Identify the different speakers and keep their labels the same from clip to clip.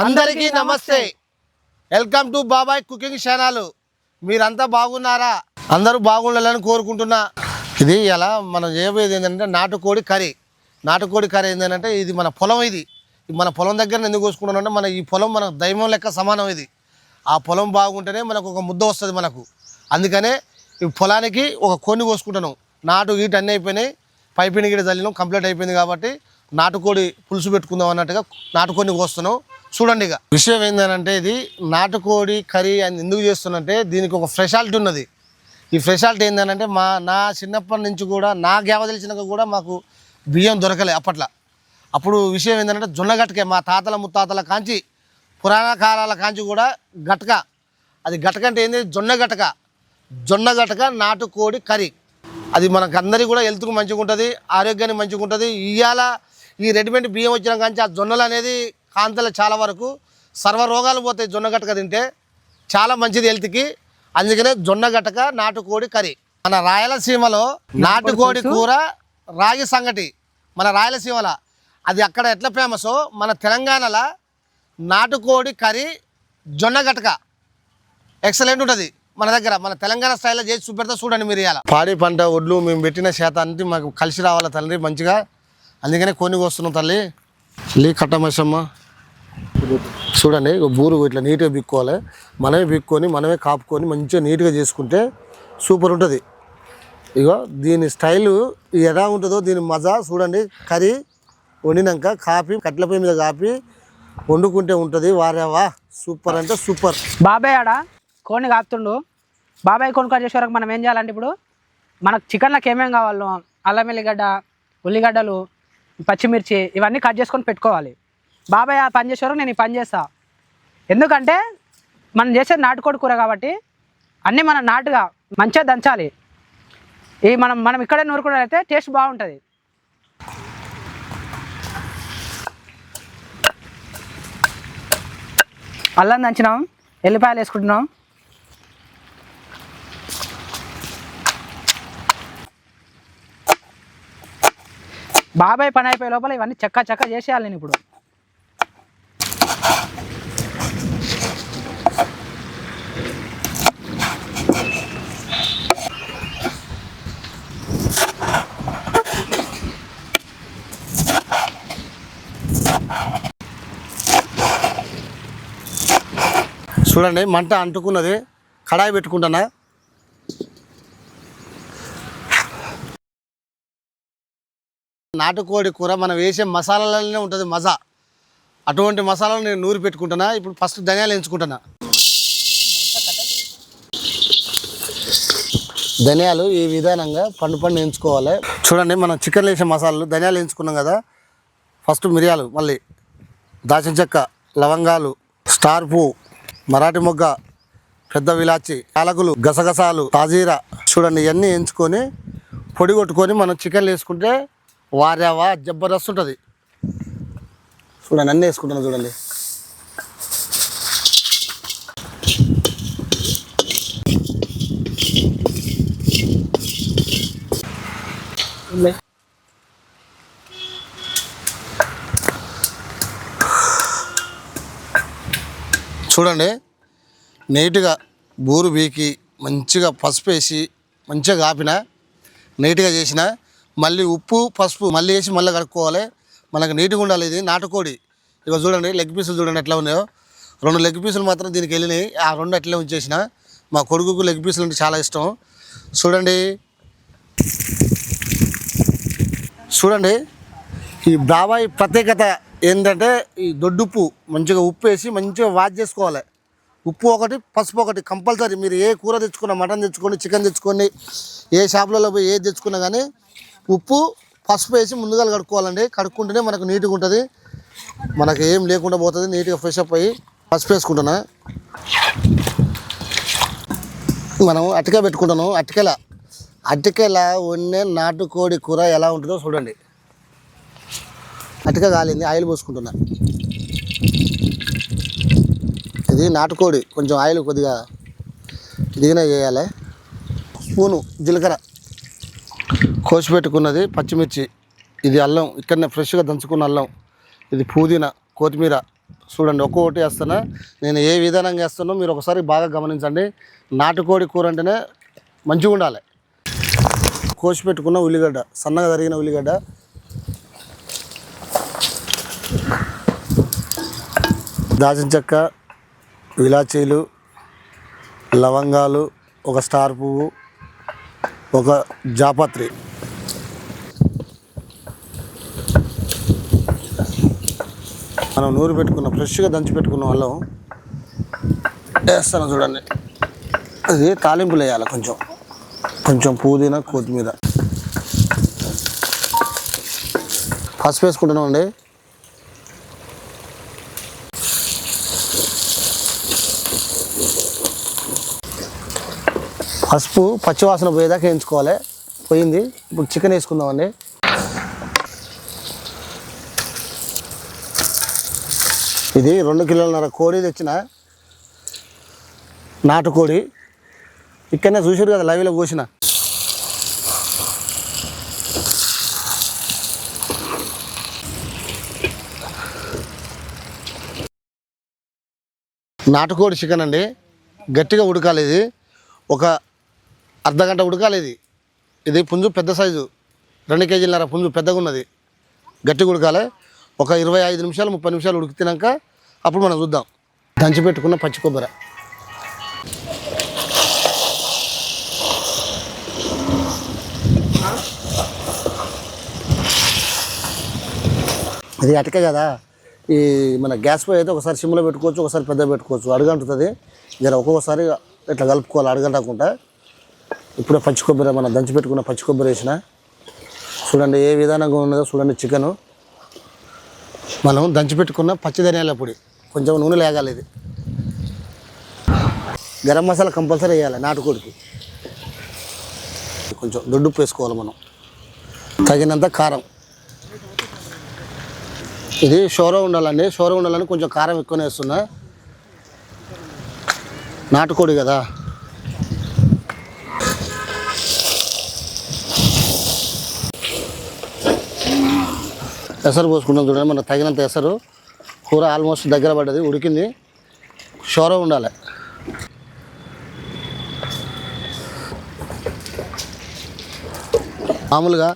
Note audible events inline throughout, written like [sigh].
Speaker 1: అందరికీ నమస్తే. Welcome to Babai cooking channel. మీరంతా బాగున్నారా? అందరూ బాగుండాలని కోరుకుంటున్నా. ఇది ఎలా మనం చేయబోయేది ఏంటంటే నాటుకోడి కర్రీ. నాటుకోడి కర్రీ ఏంటంటే ఇది మన పొలం ఇది. మన పొలం దగ్గర ఎందుకు కోసుకుంటున్నాం మన ఈ పొలం మన దైవం లెక్క సమానం ఇది. ఆ పొలం బాగుంటేనే మనకు ఒక ముద్ద వస్తుంది మనకు. అందుకనే ఈ పొలానికి ఒక కొన్ని కోసుకుంటున్నాం. నాటు గీట అన్నీ అయిపోయినాయి. పైపిని గీట చల్లినాం. కంప్లీట్ అయిపోయింది కాబట్టి నాటుకోడి పులుసు పెట్టుకుందాం అన్నట్టుగా నాటుకొని కోస్తున్నాం. చూడండి ఇక. విషయం ఏంటంటే ఇది నాటుకోడి కర్రీ అని ఎందుకు చేస్తున్నంటే దీనికి ఒక ఫ్రెషాలిటీ ఉన్నది. ఈ ఫ్రెషాలిటీ ఏంటంటే మా నా చిన్నప్పటి నుంచి కూడా నా గేవ తెలిసినాక కూడా మాకు బియ్యం దొరకలే అప్పట్లో. అప్పుడు విషయం ఏంటంటే జొన్న గట్కే మా తాతల ముత్తాతల కాంచి పురాణ కాలాల కాంచి కూడా గటక. అది గటక అంటే ఏంది? జొన్న గటక. జొన్న గటక నాటుకోడి కర్రీ. అది మనకు అందరికీ కూడా హెల్త్కు మంచిగా ఉంటుంది ఆరోగ్యానికి మంచిగా ఉంటుంది ఇవాళ ఈ రెడీమేడ్ బియ్యం వచ్చిన కాంచి ఆ జొన్నలు అనేది కాంతలు చాలా వరకు సర్వ రోగాలు పోతాయి జొన్న గటక తింటే. చాలా మంచిది హెల్త్కి అందుకనే జొన్న గటక నాటుకోడి కర్రీ. మన రాయలసీమలో నాటుకోడి కూర రాగి సంగటి. మన రాయలసీమలో. అది అక్కడ ఎట్లా ఫేమసో మన తెలంగాణలో నాటుకోడి కర్రీ జొన్న గటక. ఎక్సలెంట్ ఉంటుంది. మన దగ్గర మన తెలంగాణ స్టైల్లో చేసి చూపెడతా చూడండి మీరు ఇవాళ పాడి పంట ఒడ్లు మేము పెట్టిన శాత అన్ని మాకు కలిసి రావాలి తల్లి మంచిగా. అందుకనే కొన్ని వస్తున్నాం తల్లి. లీ కట్టమసమ్మ. చూడండి బూరు ఇట్లా నీట్గా బిక్కోవాలి. మనమే బిక్కొని మనమే కాపుకొని మంచిగా నీట్గా చేసుకుంటే సూపర్ ఉంటుంది. ఇగో దీని స్టైలు ఎలా ఉంటుందో దీని మజా చూడండి. కర్రీ వండినాక కాపీ కట్లపై పొయ్యి మీద కాపీ వండుకుంటే ఉంటుంది. వారేవా సూపర్ అంటే సూపర్.
Speaker 2: బాబాయ్ ఆడ? కోడిని కాపుతుండు. బాబాయ్ కొనుక్కు చేసే వరకు మనం ఏం చేయాలంటే ఇప్పుడు మనకు చికెన్లకు ఏమేమి కావాలో అల్లం ఎల్లిగడ్డ ఉల్లిగడ్డలు పచ్చిమిర్చి ఇవన్నీ కట్ చేసుకొని పెట్టుకోవాలి. బాబాయ్ ఆ పని చేసేవారు నేను ఈ పని చేస్తా. ఎందుకంటే మనం చేసేది నాటుకోడి కూర కాబట్టి అన్నీ మనం నాటుగా మంచిగా దంచాలి. ఈ మనం మనం ఇక్కడే నూరుకున్నట్లయితే టేస్ట్ బాగుంటుంది. అల్లం దంచినాం ఎల్లిపాయలు వేసుకుంటున్నాం. బాబాయ్ పని అయిపోయే లోపల ఇవన్నీ చక్క చక్క చేసేయాలి నేను ఇప్పుడు.
Speaker 1: చూడండి మంట అంటుకున్నది. కడాయి పెట్టుకుంటానా? నాటుకోడి కూర మనం వేసే మసాలాలనే ఉంటుంది మజా. అటువంటి మసాలాలు నేను నూరి పెట్టుకుంటున్నా ఇప్పుడు ఫస్ట్ ధనియాలు ఎంచుకుంటున్నా ధనియాలు ఈ విధానంగా పండు పండు ఎంచుకోవాలి. చూడండి మనం చికెన్ వేసే మసాలాలు ధనియాలు ఎంచుకున్నాం కదా. ఫస్ట్ మిరియాలు మళ్ళీ దాచిన చెక్క లవంగాలు స్టార్ పువ్వు మరాఠీ మొగ్గ పెద్ద విలాచి యాలకులు గసగసాలు తాజీరా చూడండి ఇవన్నీ ఎంచుకొని పొడి కొట్టుకొని మనం చికెన్ వేసుకుంటే వారావా జబర్దస్త్ ఉంటుంది. చూడండి అన్నీ వేసుకుంటున్నాను చూడండి. చూడండి. నీట్గా బూరు బీకి మంచిగా పసుపు వేసి మంచిగా కాపిన నీట్గా చేసిన మళ్ళీ ఉప్పు పసుపు మళ్ళీ వేసి మళ్ళీ కడుక్కోవాలి. మనకు నీట్గా ఉండాలి ఇది. నాటుకోడి. ఇక చూడండి లెగ్ పీసులు చూడండి ఎట్లా ఉన్నాయో. రెండు లెగ్ పీసులు మాత్రం దీనికి వెళ్ళినాయి. ఆ రెండు అట్లే ఉంచేసిన. మా కొడుకుకు లెగ్ పీసులు అంటే చాలా ఇష్టం. చూడండి. చూడండి. ఈ బాబాయ్ ప్రత్యేకత ఏంటంటే ఈ దొడ్డుప్పు మంచిగా ఉప్పు వేసి మంచిగా వాష్ చేసుకోవాలి. ఉప్పు ఒకటి పసుపు ఒకటి కంపల్సరీ. మీరు ఏ కూర తెచ్చుకున్నా మటన్ తెచ్చుకోండి చికెన్ తెచ్చుకోండి ఏ షాపులలో పోయి ఏది తెచ్చుకున్నా కానీ ఉప్పు పసుపు వేసి ముందుగా కడుక్కోవాలండి. కడుక్కుంటేనే మనకు నీట్గా ఉంటుంది. మనకు ఏం లేకుండా పోతుంది. నీట్గా ఫ్రెష్ అప్ అయ్యి పసుపు వేసుకుంటున్నా. మనం అటిక పెట్టుకుంటాను అటికెల అటికెల వండే నాటుకోడి కూర ఎలా ఉంటుందో చూడండి. అటుక కాలింది ఆయిల్ పోసుకుంటున్నా. ఇది నాటుకోడి కొంచెం ఆయిల్ కొద్దిగా ఇదిగానే చేయాలి స్పూను జీలకర్ర కోసి పెట్టుకున్నది పచ్చిమిర్చి. ఇది అల్లం ఇక్కడనే ఫ్రెష్గా దంచుకున్న అల్లం. ఇది పుదీనా కొత్తిమీర. చూడండి ఒక్కొక్కటి వేస్తున్నా. నేను ఏ విధానంగా వేస్తానో మీరు ఒకసారి బాగా గమనించండి. నాటుకోడి కూర అంటేనే మంచిగా ఉండాలి. కోసి పెట్టుకున్న ఉల్లిగడ్డ సన్నగా తరిగిన ఉల్లిగడ్డ. దాచిన చెక్క ఇలాచీలు లవంగాలు ఒక స్టార్ పువ్వు ఒక జాపత్రి. మనం నూరు పెట్టుకున్న ఫ్రెష్గా దంచి పెట్టుకున్న వాళ్ళం. వేస్తాను చూడండి. అది తాలింపులు వేయాలి కొంచెం. కొంచెం పుదీనా కొత్తిమీర. పసుపు వేసుకుంటున్నాం అండి పసుపు పచ్చివాసన పోయేదాకా వేయించుకోవాలి. పోయింది. ఇప్పుడు చికెన్ వేసుకుందామండి. ఇది రెండు కిలోలన్నర కోడి తెచ్చిన నాటుకోడి. ఇక్కడనే చూసారు కదా లైవ్లో కోసిన నాటుకోడి చికెన్ అండి. గట్టిగా ఉడకాలి ఇది. ఒక అర్ధ గంట ఉడకాలి ఇది ఇది పుంజు పెద్ద సైజు. రెండు కేజీలన్నర పుంజు పెద్దగా ఉన్నది గట్టిగా ఉడకాలి. ఒక ఇరవై ఐదు నిమిషాలు ముప్పై నిమిషాలు ఉడికినాక అప్పుడు మనం చూద్దాం. దంచి పెట్టుకున్న పచ్చి కొబ్బరి. అది అటకే కదా. ఈ మన గ్యాస్ పొయ్యి అయితే ఒకసారి సిమ్లో పెట్టుకోవచ్చు ఒకసారి పెద్ద పెట్టుకోవచ్చు. అడుగంటుతుంది. జర ఒక్కొక్కసారి ఇట్లా కలుపుకోవాలి అడగంటకుండా. ఇప్పుడే పచ్చి కొబ్బరి మనం దంచి పెట్టుకున్న పచ్చి కొబ్బరి వేసిన. చూడండి ఏ విధానంగా ఉన్నదో చూడండి చికెను. మనం దంచి పెట్టుకున్న పచ్చి ధనియాల పొడి. కొంచెం నూనె లేగాలి ఇది. గరం మసాలా కంపల్సరీ వేయాలి నాటుకోడికి. కొంచెం దొడ్డుప్పు వేసుకోవాలి మనం. తగినంత కారం. ఇది షోర ఉండాలండి. షోర ఉండాలని కొంచెం కారం ఎక్కువనే వేస్తున్నా. నాటుకోడి కదా. ఎసరు పోసుకుంటాం చూడండి మనకు తగినంత ఎసరు. కూర ఆల్మోస్ట్ దగ్గర పడ్డది ఉడికింది. షోరో ఉండాలి. మామూలుగా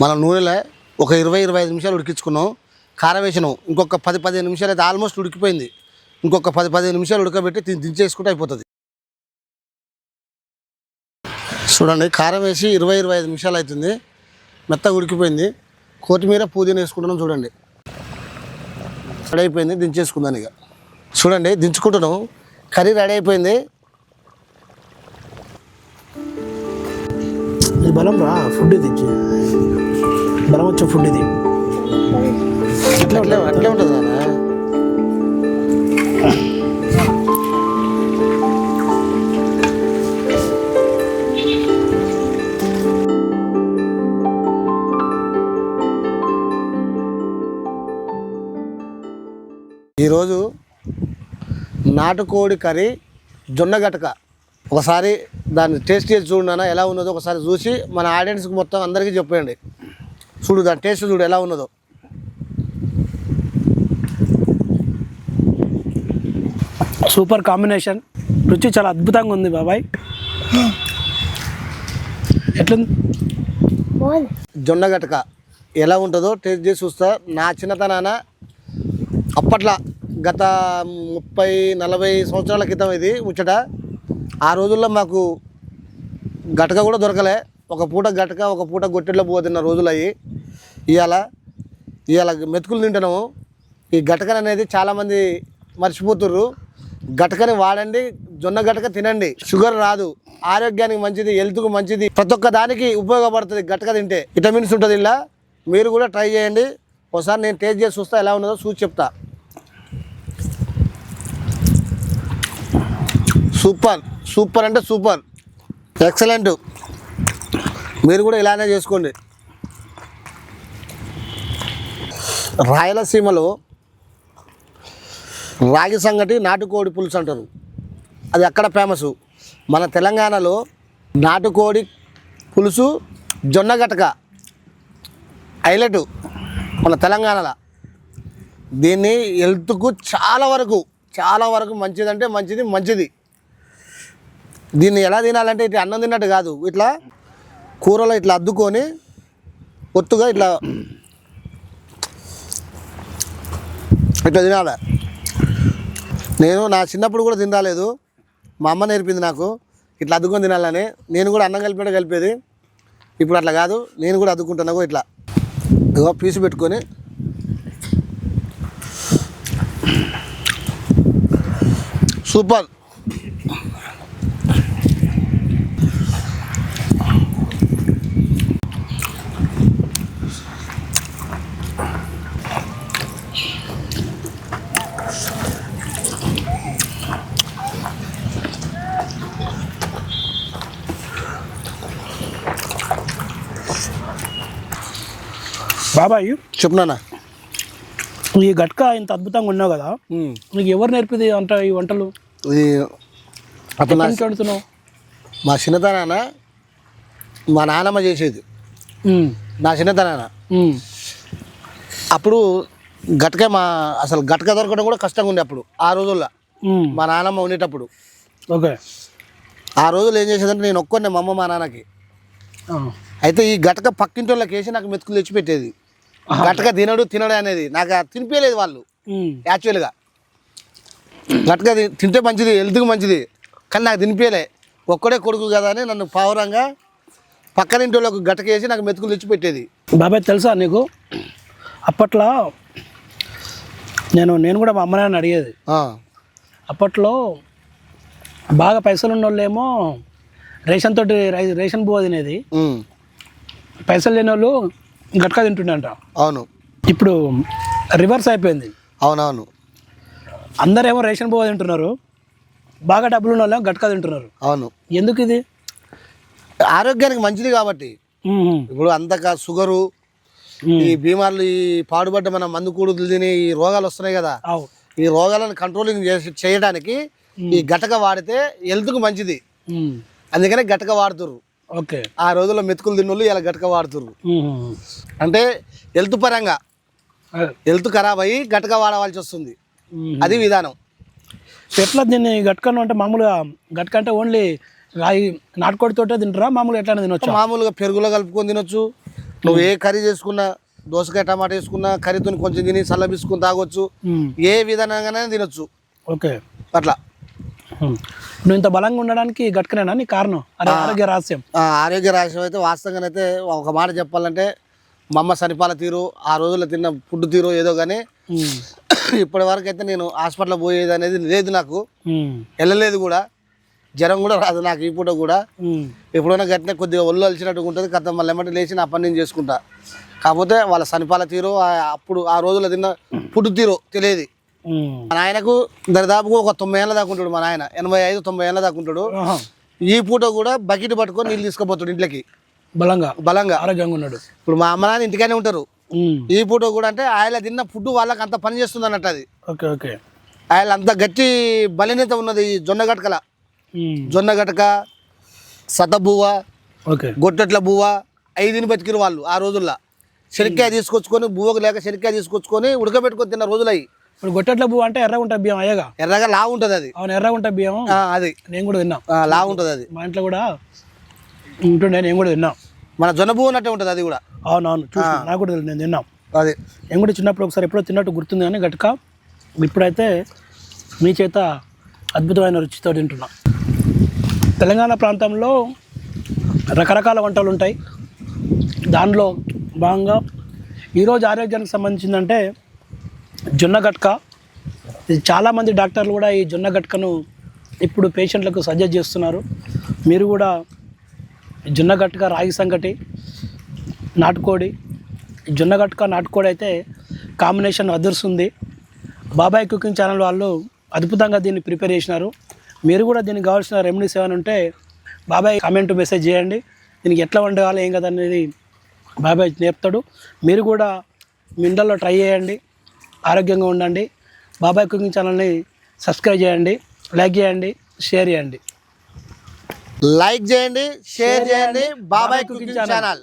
Speaker 1: మన నూనెలో ఒక ఇరవై ఇరవై ఐదు నిమిషాలు ఉడికించుకున్నాం. కారం వేసినాం. ఇంకొక పది పదిహేను నిమిషాలు అయితే ఆల్మోస్ట్ ఉడికిపోయింది. ఇంకొక పది పదిహేను నిమిషాలు ఉడకబెట్టి దించేసుకుంటే అయిపోతుంది. చూడండి కారం వేసి ఇరవై ఇరవై ఐదు నిమిషాలు అవుతుంది. మెత్తగా ఉడికిపోయింది. కొత్తిమీర పుదీనా వేసుకుంటున్నాం చూడండి. రెడీ అయిపోయింది దించేసుకుందాను ఇక. చూడండి దించుకుంటున్నాం. కర్రీ రెడీ అయిపోయింది.
Speaker 3: ఇది బలం రా ఫుడ్ ఇది. బలం వచ్చే ఫుడ్ ఇది.
Speaker 1: అట్లే అట్లే ఉంటుంది? నాన్న ఈరోజు నాటుకోడి కర్రీ జొన్న గటక. ఒకసారి దాన్ని టేస్ట్ చేసి చూడనా ఎలా ఉన్నదో ఒకసారి చూసి మన ఆడియన్స్కి మొత్తం అందరికీ చెప్పండి చూడు దాని టేస్ట్ చూడు ఎలా ఉన్నదో.
Speaker 3: సూపర్ కాంబినేషన్ రుచి చాలా అద్భుతంగా ఉంది బాబాయ్. ఎట్లుంది?
Speaker 1: జొన్న గటక ఎలా ఉంటుందో టేస్ట్ చేసి చూస్తా. నా చిన్నతనాన అప్పట్లో గత ముప్పై నలభై సంవత్సరాల క్రితం ఇది ముచ్చట. ఆ రోజుల్లో మాకు గటక కూడా దొరకలే. ఒక పూట గటక ఒక పూట గొట్టెల్లో పోతున్న రోజులు అయ్యి ఇవాళ ఇవాళ మెతుకులు తింటున్నాము. ఈ గటకన అనేది చాలామంది మర్చిపోతుర్రు. గటకని వాడండి జొన్న గటక తినండి. షుగర్ రాదు. ఆరోగ్యానికి మంచిది హెల్త్కు మంచిది. ప్రతి ఒక్క దానికి ఉపయోగపడుతుంది గటక తింటే. విటమిన్స్ ఉంటుంది ఇలా. మీరు కూడా ట్రై చేయండి. ఒకసారి నేను టేస్ట్ చేసి చూస్తా ఎలా ఉన్నదో చూసి చెప్తా. సూపర్ సూపర్ అంటే సూపర్. ఎక్సలెంట్. మీరు కూడా ఇలానే చేసుకోండి. రాయలసీమలో రాగి సంగటి నాటుకోడి పులుసు అంటారు. అది అక్కడ ఫేమస్? మన తెలంగాణలో నాటుకోడి పులుసు జొన్న గటక హైలైట్ మన తెలంగాణలో. దీన్ని హెల్త్కు చాలా వరకు చాలా వరకు మంచిదంటే మంచిది మంచిది. దీన్ని ఎలా తినాలంటే ఇట్లా అన్నం తిన్నట్టు కాదు. ఇట్లా కూరలో ఇట్లా అద్దుకొని ఒత్తుగా ఇట్లా ఇట్లా తినాలి. నేను నా చిన్నప్పుడు కూడా తినరాలేదు. మా అమ్మ నేర్పింది నాకు ఇట్లా అద్దుకొని తినాలని. నేను కూడా అన్నం కలిపి కలిపేది. ఇప్పుడు అట్లా కాదు నేను కూడా అద్దుకుంటున్నా ఇట్లా. ఇగో పీసు పెట్టుకొని. సూపర్.
Speaker 3: బాబాయ్
Speaker 1: చెప్పునా
Speaker 3: ఈ గట్క ఇంత అద్భుతంగా ఉన్నావు కదా నీకు ఎవరు నేర్పింది అంట ఈ వంటలు?
Speaker 1: అప్పుడు
Speaker 3: వండుతున్నావు?
Speaker 1: మా చిన్నతనాన మా నాన్నమ్మ చేసేది. నా చిన్నతనాన అప్పుడు గట్క మా అసలు గట్క దొరకడం కూడా కష్టంగా ఉండే అప్పుడు ఆ రోజుల్లో. మా నాన్నమ్మ ఉండేటప్పుడు
Speaker 3: ఓకే.
Speaker 1: ఆ రోజులు ఏం చేసేదంటే నేను ఒక్కొన్నే మా అమ్మ మా నాన్నకి. అయితే ఈ గటక పక్కింటి వాళ్ళకి వేసి నాకు మెతుకులు తెచ్చి పెట్టేది గటక తినడు తినడు అనేది. నాకు తినిపించలేదు వాళ్ళు. యాక్చువల్గా గట్క తి- తింటే మంచిది హెల్త్కి మంచిది. కానీ నాకు తినిపించలే ఒక్కడే కొడుకు కదా అని నన్ను పావురంగా పక్కనింటి వాళ్ళకు గటక వేసి నాకు మెతుకులు తెచ్చి పెట్టేది.
Speaker 3: బాబాయ్ తెలుసా నీకు? అప్పట్లో నేను నేను కూడా మా అమ్మ నాన్న అడిగేది. అప్పట్లో బాగా పైసలు ఉన్న వాళ్ళేమో రేషన్ తోటి రేషన్ బువ్వ తినేది. పైసలు లేని వాళ్ళు గట్కా తింటుండంట
Speaker 1: అవును.
Speaker 3: ఇప్పుడు రివర్స్ అయిపోయింది.
Speaker 1: అవునవును.
Speaker 3: అందరేమో రేషన్ బువ్వ తింటున్నారు. బాగా డబ్బులు ఉన్న వాళ్ళు గట్కా తింటున్నారు.
Speaker 1: అవును.
Speaker 3: ఎందుకు ఇది?
Speaker 1: ఆరోగ్యానికి మంచిది కాబట్టి. ఇప్పుడు అంతగా షుగరు ఈ బీమార్లు ఈ పాడుపడ్డ మన మందు కూడులు తిని ఈ రోగాలు వస్తున్నాయి కదా. ఈ రోగాలను కంట్రోలింగ్ చేసి చేయడానికి ఈ గటక వాడితే హెల్త్కు మంచిది. అందుకనే గటక వాడుతుర్రు.
Speaker 3: ఓకే.
Speaker 1: ఆ రోజుల్లో మెతుకులు తిన్నోళ్ళు ఇలా గటక వాడుతుర్రు.
Speaker 3: ఉమ్,
Speaker 1: అంటే హెల్త్ పరంగా. హెల్త్ ఖరాబ్ అయ్యి గటక వాడవలసి వస్తుంది. అది విధానం.
Speaker 3: ఎట్లా దీన్ని గట్కను అంటే మామూలుగా గట్క అంటే ఓన్లీ రాయి నాటుకోడితోటే తింటారా? మామూలుగా ఎట్లా తినొచ్చు?
Speaker 1: మామూలుగా పెరుగులో కలుపుకొని తినొచ్చు. నువ్వు ఏ కర్రీ చేసుకున్నా దోసకాయ టమాటా వేసుకున్నా కర్రీతో కొంచెం తిని చల్లబిసుకుని తాగొచ్చు. ఏ విధానంగానే తినొచ్చు.
Speaker 3: ఓకే.
Speaker 1: అట్లా.
Speaker 3: నువ్వు ఇంత బలంగా ఉండడానికి గట్కనేనా నీ కారణం? అదే ఆరోగ్య రహస్యం.
Speaker 1: ఆరోగ్య రహస్యం అయితే వాస్తవంగానైతే ఒక మాట చెప్పాలంటే మా అమ్మ సనిపాల తీరు ఆ రోజుల్లో తిన్న ఫుడ్ తీరు ఏదో కానీ [coughs] ఇప్పటి వరకు అయితే నేను హాస్పిటల్ పోయేది అనేది లేదు నాకు. వెళ్ళలేదు కూడా. జ్వరం కూడా రాదు నాకు ఈ పూట కూడా. ఎప్పుడైనా గట్టిన కొద్దిగా ఒళ్ళు అలిచినట్టుగా ఉంటుంది కథ మళ్ళీ ఎమ్మటి లేచి నా పని నేను చేసుకుంటా. కాకపోతే వాళ్ళ సనిపాల తీరు అప్పుడు ఆ రోజుల్లో తిన్న ఫుడ్ తీరు తెలియదు. మా నాయనకు దరిదాపుగా ఒక తొంభై ఏళ్ళ దాకా ఉంటాడు మా నాయన. ఎనభై ఐదు తొంభై ఏళ్ళ దాకా ఉంటాడు. ఈ పూట కూడా బకెట్ పట్టుకొని నీళ్ళు తీసుకుపోతాడు ఇంట్లోకి.
Speaker 3: బలంగా?
Speaker 1: బలంగా.
Speaker 3: ఆరోగ్యంగా ఉన్నాడు.
Speaker 1: ఇప్పుడు మా అమ్మ నాన్న ఇంటికానే ఉంటారు. ఈ పూట కూడా అంటే ఆయన తిన్న ఫుడ్ వాళ్ళకి అంత పని చేస్తుంది అన్నట్టు అది.
Speaker 3: Okay okay.
Speaker 1: ఆయన అంత గట్టి బలినేత ఉన్నది ఈ జొన్న గటకల. జొన్న గటక సతబువ్వ
Speaker 3: ఓకే.
Speaker 1: గొట్టెట్ల బువ్వ ఐదుని బతికిరు వాళ్ళు ఆ రోజుల్లో. శనక్కాయ తీసుకొచ్చుకొని బువ్వకు లేక శనక్కాయ తీసుకొచ్చుకొని ఉడకబెట్టుకొని తిన్న రోజులు అవి
Speaker 3: ఇప్పుడు గొట్టెట్ల పువ్వు అంటే ఎర్రగా ఉంటుంది బియ్యం అయ్యగా.
Speaker 1: ఎర్రగా లావు ఉంటుంది అది.
Speaker 3: అవును ఎర్రగా ఉంటుంది బియ్యం.
Speaker 1: అది.
Speaker 3: నేను కూడా తిన్నా.
Speaker 1: ఆ, లావు ఉంటుంది అది.
Speaker 3: మా ఇంట్లో కూడా ఉంటుండే నేను కూడా తిన్నా.
Speaker 1: మన జొన్న బువ్వ ఉన్నట్టే ఉంటుంది అది కూడా.
Speaker 3: అవునవును చూసి నాకు కూడా నేను తిన్నా.
Speaker 1: అది.
Speaker 3: నేను కూడా చిన్నప్పుడు ఒకసారి ఎప్పుడో తిన్నట్టు గుర్తుంది కానీ గట్క ఇప్పుడైతే మీ చేత అద్భుతమైన రుచితో తింటున్నా. తెలంగాణ ప్రాంతంలో రకరకాల వంటలు ఉంటాయి. దానిలో భాగంగా ఈరోజు ఆరోగ్యానికి సంబంధించిందంటే జొన్న గట్క చాలామంది డాక్టర్లు కూడా ఈ జొన్న గట్కను ఇప్పుడు పేషెంట్లకు సజెస్ట్ చేస్తున్నారు. మీరు కూడా జొన్న గట్క రాగి సంగటి నాటుకోడి జొన్న గట్క నాటుకోడి అయితే కాంబినేషన్ అదురుస్తుంది బాబాయ్ కుకింగ్ ఛానల్ వాళ్ళు అద్భుతంగా దీన్ని ప్రిపేర్ చేసినారు. మీరు కూడా దీనికి కావాల్సిన రెమెడీస్ ఏమైనా ఉంటే బాబాయ్ కామెంట్ మెసేజ్ చేయండి. దీనికి ఎట్లా వండాలి ఏం కదా అనేది బాబాయ్ నేర్పుతాడు మీరు కూడా మీ ట్రై చేయండి. ఆరోగ్యంగా ఉండండి. బాబాయ్ కుకింగ్ ఛానల్ని సబ్స్క్రైబ్ చేయండి. లైక్ చేయండి. షేర్ చేయండి.
Speaker 1: లైక్ చేయండి షేర్ చేయండి. బాబాయ్ కుకింగ్ ఛానల్.